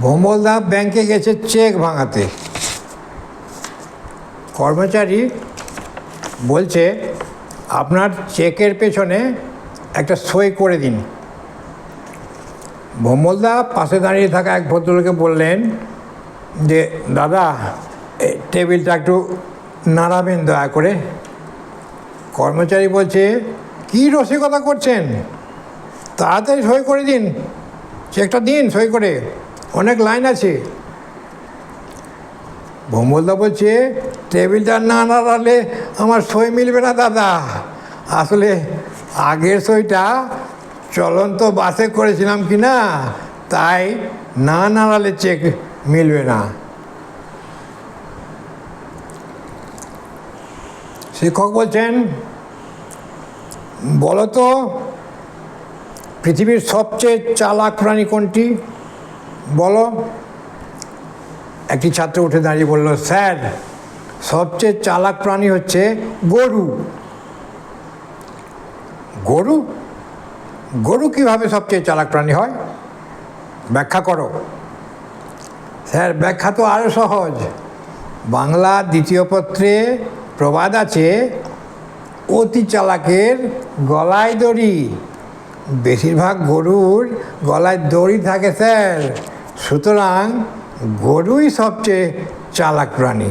ভোমলদা ব্যাংকে গেছে চেক ভাঙাতে। কর্মচারী বলছে, আপনার চেকের পেছনে একটা সই করে দিন। ভোমলদা পাশে দাঁড়িয়ে থাকা এক ভদ্রলোকে বললেন যে, দাদা টেবিলটা একটু নাড়াবেন দয়া করে। কর্মচারী বলছে, কী রসিকতা করছেন? তাড়াতাড়ি সই করে দিন। চেকটা দিন সই করে। অনেক লাইন আছে। ভোমলদা বলছে, টেবিলটা না নাড়ালে আমার সই মিলবে না দাদা। আসলে আগের সইটা চলন্ত বাসে করেছিলাম কি না তাই না নাড়ালে চেক মিলবে না। শিক্ষক বলছেন, বলো তো, পৃথিবীর সবচেয়ে চালাক প্রাণী কোনটি? বলো। একটি ছাত্র উঠে দাঁড়িয়ে বলল, স্যার, সবচেয়ে চালাক প্রাণী হচ্ছে গরু। গরু? গরু কীভাবে সবচেয়ে চালাক প্রাণী হয়? ব্যাখ্যা করো। স্যার, ব্যাখ্যা তো আরও সহজ। বাংলা দ্বিতীয় পত্রে প্রবাদ আছে, অতি চালাকের গলায় দড়ি। বেশিরভাগ গরুর গলায় দড়ি থাকে, স্যার। সুতরাং গরুই সবচেয়ে চালাক প্রাণী।